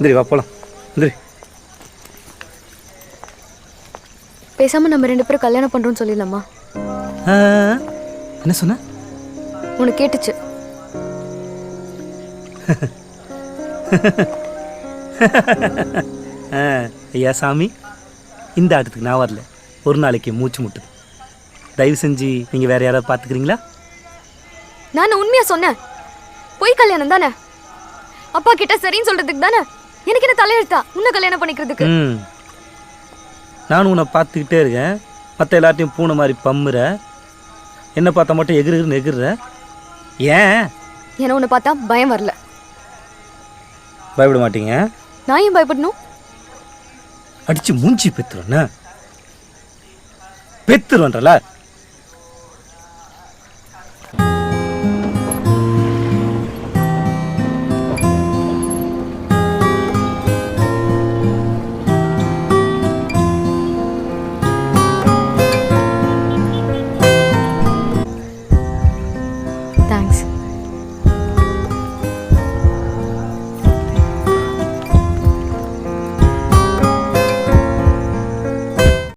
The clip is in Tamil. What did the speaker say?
இந்திரி வா போலாம். இந்திரி. பேசாம நம்ம ரெண்டு பேரும் கல்யாணம் பண்றோம்னு சொல்லிடலாமா? என்ன சொன்ன? உனக்கு கேட்டுச்சு. ஆ, ஐயா சாமி. இந்த ஆட்டத்துக்கு நான் வரல. ஒரு நாளைக்கு மூச்சு முட்டுது. தயவு செஞ்சு நீங்கள் வேற யாராவது பார்த்துக்கிறீங்களா நான் உண்மையா சொன்னேன். பொய் கல்யாணம் தானே? அப்பா கிட்ட சரின்னு சொல்றதுக்கு தானே? எனக்கு என்ன தலையெழுத்தா? உன்னை கல்யாணம் பண்ணிக்கிறதுக்கு. ம். நானும் உன்னை பார்த்துக்கிட்டே இருக்கேன். மற்ற எல்லாத்தையும் பூனை மாதிரி பம்முற. என்ன பார்த்தா மட்டும் எகிருன்னு எகிர்ற ஏன்? ஏன்னா உன்னை பார்த்தா பயம் வரல. பயப்பட மாட்டீங்க. நான் ஏன் பயப்படணும்? அடிச்சு மூஞ்சி பெத்துருவேண்ணா பெத்துருவன்றல. Thanks.